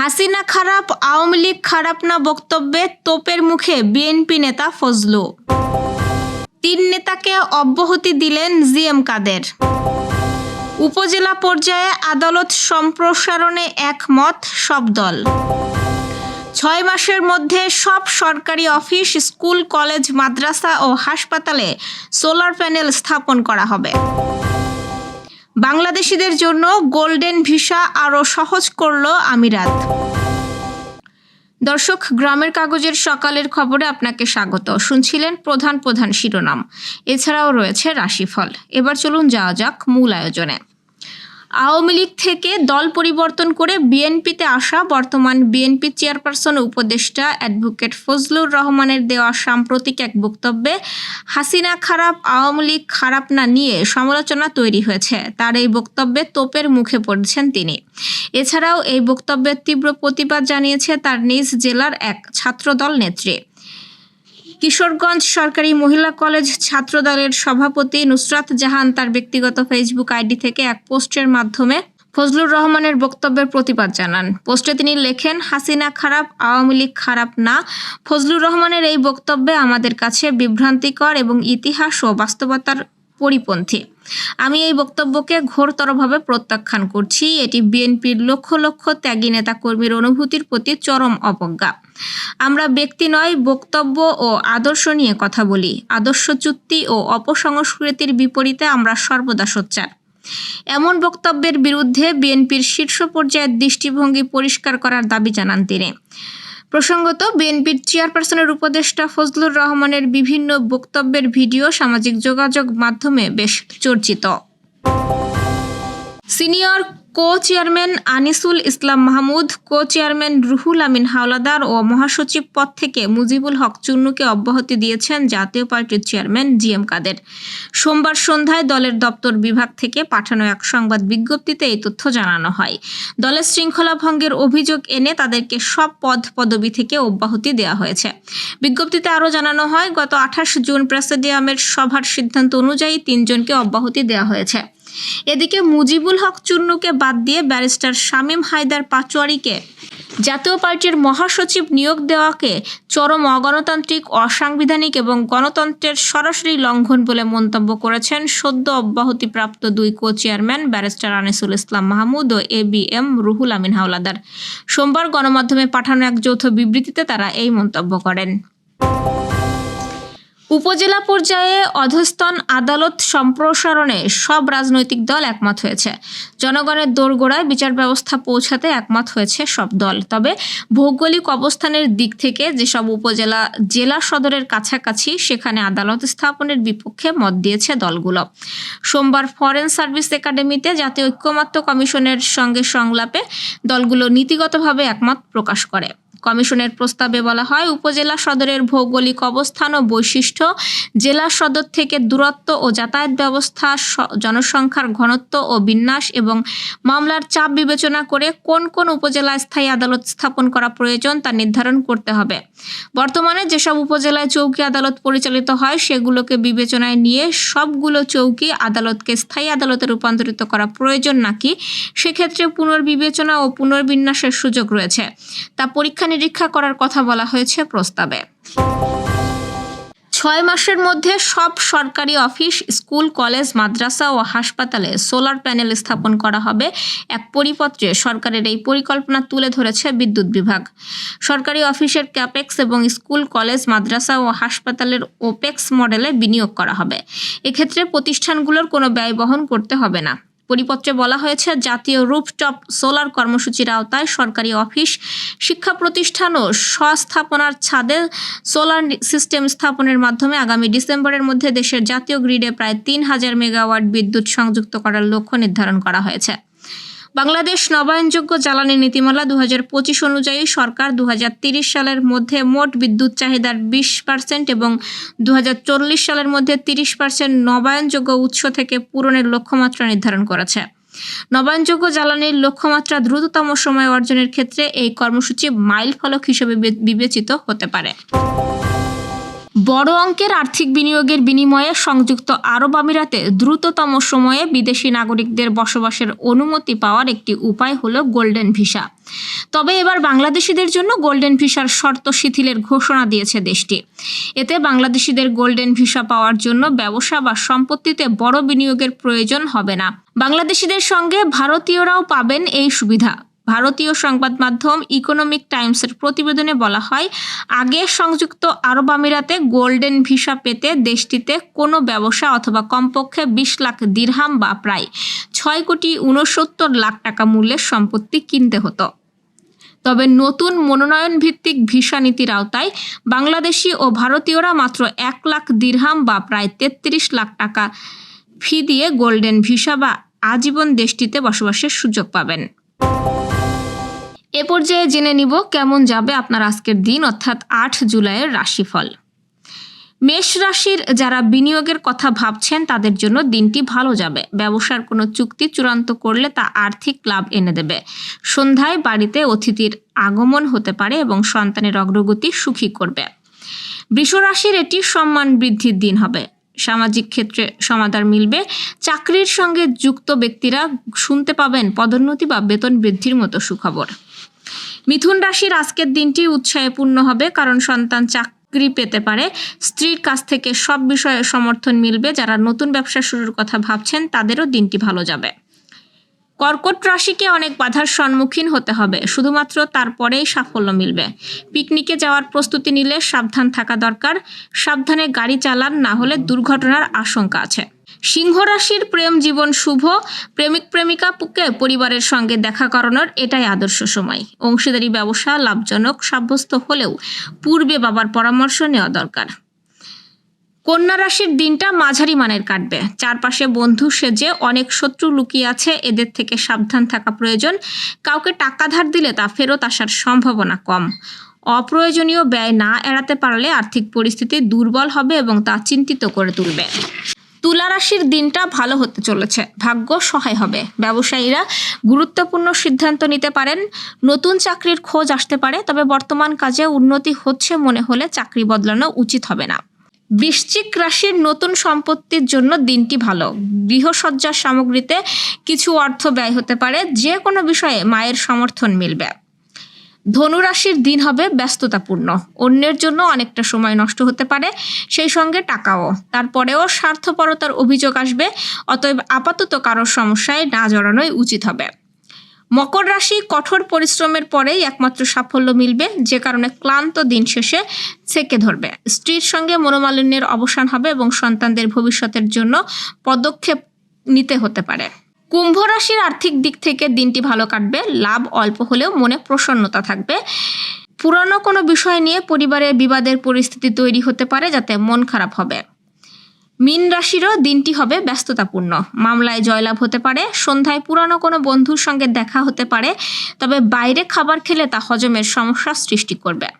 হাসিনা খারাপ, আওয়ামী লীগ খারাপ না বক্তব্যে তোপের মুখে বিএনপি নেতা ফজলু। তিন নেতাকে অব্যাহতি দিলেন জিএম কাদের। উপজেলা পর্যায়ে আদালত সম্প্রসারণে একমত সব দল। ছয় মাসের মধ্যে সব সরকারি অফিস, স্কুল, কলেজ, মাদ্রাসা ও হাসপাতালে সোলার প্যানেল স্থাপন করা হবে। বাংলাদেশিদের জন্য গোল্ডেন ভিসা আরও সহজ করল আমিরাত। দর্শক, গ্রামের কাগজের সকালের খবরে আপনাকে স্বাগত। শুনছিলেন প্রধান প্রধান শিরোনাম। এছাড়াও রয়েছে রাশিফল। এবার চলুন যাওয়া যাক মূল আয়োজনে। আওয়ামী লীগ থেকে দল পরিবর্তন করে বিএনপিতে আসা বর্তমান বিএনপি চেয়ারপারসন উপদেষ্টা অ্যাডভোকেট ফজলুর রহমানের দেওয়া সাম্প্রতিক এক বক্তব্যে, হাসিনা খারাপ, আওয়ামী লীগ খারাপ না নিয়ে সমালোচনা তৈরি হয়েছে। তার এই বক্তব্যে তোপের মুখে পড়েছেন তিনি। এছাড়াও এই বক্তব্যের তীব্র প্রতিবাদ জানিয়েছে তার নিজ জেলার এক ছাত্রদল নেত্রী। কিশোরগঞ্জ সরকারি মহিলা কলেজ ছাত্রদলের সভাপতি নুসরাত জাহান তার ব্যক্তিগত ফেসবুক আইডি থেকে এক পোস্টের মাধ্যমে ফজলুর রহমানের বক্তব্যের প্রতিবাদ জানান। পোস্টে তিনি লেখেন, হাসিনা খারাপ, আওয়ামী লীগ খারাপ না। ফজলুর রহমানের এই বক্তব্যে আমাদের কাছে বিভ্রান্তিকর এবং ইতিহাস ও বাস্তবতার পরিপন্থী। আমি এই বক্তব্যকে ঘোরতরভাবে প্রত্যাখ্যান করছি। এটি বিএনপির লক্ষ লক্ষ ত্যাগী নেতা কর্মীর অনুভূতির প্রতি চরম অবজ্ঞা। আমরা ব্যক্তি নয়, বক্তব্য ও আদর্শ নিয়ে কথা বলি। আদর্শচ্যুতি ও অপসংস্কৃতির বিপরীতে আমরা সর্বদা সোচ্চার। এমন বক্তব্যের বিরুদ্ধে বিএনপির শীর্ষ পর্যায়ের দৃষ্টিভঙ্গি পরিষ্কার করার দাবি জানান তিনি। প্রসঙ্গত, বিএনপির চেয়ারপারসনের উপদেষ্টা ফজলুর রহমানের বিভিন্ন বক্তব্যের ভিডিও সামাজিক যোগাযোগ মাধ্যমে বেশ চর্চিত। Senior co chairman Anisul Islam Mahmud co chairman Ruhul Amin Hawlader ও মহাসচিব পদ থেকে মুজিবুল হক চুন্নুকে অব্যাহতি দিয়েছেন জাতীয় পার্টির চেয়ারম্যান জি এম কাদের। সোমবার সন্ধ্যায় দলের দপ্তর বিভাগ থেকে পাঠানো এক সংবাদ বিজ্ঞপ্তিতে এই তথ্য জানানো হয়। দলের শৃঙ্খলা ভঙ্গের অভিযোগ এনে তাদেরকে সব পদ পদবি থেকে অব্যাহতি দেওয়া হয়েছে। বিজ্ঞপ্তিতে আরও জানানো হয়, গত আঠাশ জুন প্রেসিডিয়ামের সভার সিদ্ধান্ত অনুযায়ী তিনজনকে অব্যাহতি দেওয়া হয়েছে। এদিকে মুজিবুল হক চুন্নুকে বাদ দিয়ে ব্যারিস্টার শামীম হায়দার পাচোয়ারিকে জাতীয় পার্টির মহাসচিব নিয়োগ দেওয়াকে চরম অগণতান্ত্রিক, অসাংবিধানিক এবং গণতন্ত্রের সরাসরি লঙ্ঘন বলে মন্তব্য করেছেন সদ্য অব্যাহতিপ্রাপ্ত দুই co chairman barrister Anisul Islam Mahmud O A B M Ruhul Amin Hawlader. সোমবার গণমাধ্যমে পাঠানো এক যৌথ বিবৃতিতে তারা এই মন্তব্য করেন। উপজেলা পর্যায়ে অধস্তন আদালত সম্প্রসারণে সব রাজনৈতিক দল একমত হয়েছে। জনগণের দোরগোড়ায় বিচার ব্যবস্থা পৌঁছাতে একমত হয়েছে সব দল। তবে ভৌগোলিক অবস্থানের দিক থেকে যেসব উপজেলা, জেলা সদরের কাছাকাছি, সেখানে আদালত স্থাপনের বিপক্ষে মত দিয়েছে দলগুলো। সোমবার ফরেন সার্ভিস একাডেমিতে জাতীয় ঐক্যমাত্র কমিশনের সঙ্গে সংলাপে দলগুলো নীতিগতভাবে একমত প্রকাশ করে। কমিশনের প্রস্তাবে বলা হয়, উপজেলা সদরের ভৌগোলিক অবস্থান ও বৈশিষ্ট্য, জেলা সদর থেকে দূরত্ব ও যাতায়াত ব্যবস্থা জনসংখ্যার ঘনত্ব ও বিন্যাস এবং মামলার চাপ বিবেচনা করে কোন কোন উপজেলায় স্থায়ী আদালত স্থাপন করা প্রয়োজন তা নির্ধারণ করতে হবে। বর্তমানে যেসব উপজেলায় চৌকি আদালত পরিচালিত হয়, সেগুলোকে বিবেচনায় নিয়ে সবগুলো চৌকি আদালতকে স্থায়ী আদালতে রূপান্তরিত করা প্রয়োজন নাকি, সেক্ষেত্রে পুনর্বিবেচনা ও পুনর্বিন্যাসের সুযোগ রয়েছে। তা পরীক্ষা নিরীক্ষা করার কথা বলা হয়েছে প্রস্তাবে। ছয় মাসের মধ্যে সব সরকারি অফিস, স্কুল, কলেজ, মাদ্রাসা ও হাসপাতালে সোলার প্যানেল স্থাপন করা হবে। এক পরিপত্রে সরকারের এই পরিকল্পনা তুলে ধরেছে বিদ্যুৎ বিভাগ। সরকারি অফিসের ক্যাপেক্স এবং স্কুল, কলেজ, মাদ্রাসা ও হাসপাতালের ওপেক্স মডেলে বিনিয়োগ করা হবে। এক্ষেত্রে প্রতিষ্ঠানগুলোর কোনো ব্যয় বহন করতে হবে না। পরিপত্রে বলা হয়েছে, জাতীয় রুফটপ সোলার কর্মসূচির আওতায় সরকারি অফিস, শিক্ষা প্রতিষ্ঠান ও স্বস্থাপনার ছাদে সোলার সিস্টেম স্থাপনের মাধ্যমে আগামী ডিসেম্বরের মধ্যে দেশের জাতীয় গ্রিডে প্রায় তিন হাজার মেগাওয়াট বিদ্যুৎ সংযুক্ত করার লক্ষ্য নির্ধারণ করা হয়েছে। বাংলাদেশ নবায়নযোগ্য জ্বালানি নীতিমালা দু পঁচিশ অনুযায়ী সরকার দু সালের মধ্যে মোট বিদ্যুৎ চাহিদার বিশ পার্সেন্ট এবং দু হাজার চল্লিশ সালের মধ্যে তিরিশ পার্সেন্ট নবায়নযোগ্য উৎস থেকে পূরণের লক্ষ্যমাত্রা নির্ধারণ করেছে। নবায়নযোগ্য জ্বালানির লক্ষ্যমাত্রা দ্রুততম সময় অর্জনের ক্ষেত্রে এই কর্মসূচি মাইল ফলক হিসেবে বিবে- বিবেচিত হতে পারে। বড় অঙ্কের আর্থিক বিনিয়োগের বিনিময়ে সংযুক্ত আরব আমিরাতে দ্রুততম সময়ে বিদেশি নাগরিকদের বসবাসের অনুমতি পাওয়ার একটি উপায় হলো গোল্ডেন ভিসা। তবে এবার বাংলাদেশিদের জন্য গোল্ডেন ভিসার শর্ত শিথিলের ঘোষণা দিয়েছে দেশটি। এতে বাংলাদেশিদের গোল্ডেন ভিসা পাওয়ার জন্য ব্যবসা বা সম্পত্তিতে বড় বিনিয়োগের প্রয়োজন হবে না। বাংলাদেশিদের সঙ্গে ভারতীয়রাও পাবেন এই সুবিধা। ভারতীয় সংবাদ মাধ্যম ইকোনমিক টাইমসের প্রতিবেদনে বলা হয়, আগে সংযুক্ত আরব আমিরাতে গোল্ডেন ভিসা পেতে দেশটিতে কোনো ব্যবসা অথবা কমপক্ষে বিশ লাখ দিরহাম বা প্রায় ছয় কোটি উনসত্তর লাখ টাকা মূল্যের সম্পত্তি কিনতে হতো। তবে নতুন মনোনয়ন ভিত্তিক ভিসা নীতির আওতায় বাংলাদেশি ও ভারতীয়রা মাত্র এক লাখ দিরহাম বা প্রায় তেত্রিশ লাখ টাকা ফি দিয়ে গোল্ডেন ভিসা বা আজীবন দেশটিতে বসবাসের সুযোগ পাবেন। এ পর্যায়ে জেনে নিব কেমন যাবে আপনার আজকের দিন, অর্থাৎ আট জুলাইয়ের রাশিফল। মেষ রাশির যারা বিনিয়োগের কথা ভাবছেন, তাদের জন্য দিনটি ভালো যাবে। ব্যবসার কোনো চুক্তি চূড়ান্ত করলে তা আর্থিক লাভ এনে দেবে। সন্ধ্যায় বাড়িতে অতিথির আগমন হতে পারে এবং সন্তানের অগ্রগতি সুখী করবে। বৃষ রাশির এটি সম্মান বৃদ্ধির দিন হবে। সামাজিক ক্ষেত্রে সমাধান মিলবে। চাকরির সঙ্গে যুক্ত ব্যক্তিরা শুনতে পাবেন পদোন্নতি বা বেতন বৃদ্ধির মতো সুখবর। মিথুন রাশির আজকের দিনটি উৎসাহে পূর্ণ হবে কারণ সন্তান চাকরি পেতে পারে। স্ত্রীর কাছ থেকে সব বিষয়ে সমর্থন মিলবে। যারা নতুন ব্যবসা শুরুর কথা ভাবছেন, তাদেরও দিনটি ভালো যাবে। কর্কট রাশিকে অনেক বাধার সম্মুখীন হতে হবে। শুধুমাত্র তারপরেই সাফল্য মিলবে। পিকনিকে যাওয়ার প্রস্তুতি নিলে সাবধান থাকা দরকার। সাবধানে গাড়ি চালান না হলে দুর্ঘটনার আশঙ্কা আছে। সিংহ রাশির প্রেম জীবন শুভ, প্রেমিক প্রেমিকাকে পরিবারের সঙ্গে দেখা করানোর এটাই আদর্শ সময়। অংশীদারি ব্যবসা লাভজনক, সাব্যস্ত হলেও পূর্বে বাবার পরামর্শ নেওয়া দরকার। কন্যা রাশির দিনটা মাঝারি মানের কাটবে। চারপাশে বন্ধু সেজে অনেক শত্রু লুকিয়ে আছে, এদের থেকে সাবধান থাকা প্রয়োজন। কাউকে টাকা ধার দিলে তা ফেরত আসার সম্ভাবনা কম। অপ্রয়োজনীয় ব্যয় না এড়াতে পারলে আর্থিক পরিস্থিতি দুর্বল হবে এবং তা চিন্তিত করে তুলবে। তুলা রাশির দিনটা ভালো হতে চলেছে। ভাগ্য সহায় হবে। ব্যবসায়ীরা গুরুত্বপূর্ণ সিদ্ধান্ত নিতে পারেন। নতুন চাকরির খোঁজ আসতে পারে, তবে বর্তমান কাজে উন্নতি হচ্ছে মনে হলে চাকরি বদলানো উচিত হবে না। বৃশ্চিক রাশির নতুন সম্পত্তির জন্য দিনটি ভালো। গৃহসজ্জার সামগ্রীতে কিছু অর্থ ব্যয় হতে পারে। যে কোনো বিষয়ে মায়ের সমর্থন মিলবে। ধনুরাশির দিন হবে ব্যস্ততাপূর্ণ। অন্যের জন্য অনেকটা সময় নষ্ট হতে পারে, সেই সঙ্গে টাকাও। তারপরেও স্বার্থপরতার অভিযোগ আসবে, অতএব আপাতত কারোর সমস্যায় না জড়ানোই উচিত হবে। মকর রাশি কঠোর পরিশ্রমের পরেই একমাত্র সাফল্য মিলবে, যে কারণে ক্লান্ত দিন শেষে সেকে ধরবে। স্ত্রীর সঙ্গে মনোমালিন্যের অবসান হবে এবং সন্তানদের ভবিষ্যতের জন্য পদক্ষেপ নিতে হতে পারে। কুম্ভ রাশির আর্থিক দিক থেকে দিনটি ভালো কাটবে, লাভ অল্প হলেও মনে প্রসন্নতা থাকবে। পুরানো কোনো বিষয় নিয়ে পরিবারে বিবাদের পরিস্থিতি তৈরি হতে পারে যাতে মন খারাপ হবে। মিন রাশিরও দিনটি হবে ব্যস্ততাপূর্ণ। মামলায় জয়লাভ হতে পারে, সন্ধ্যায় পুরানো কোনো বন্ধুর সঙ্গে দেখা হতে পারে, তবে বাইরে খাবার খেলে তা হজমের সমস্যা সৃষ্টি করবে।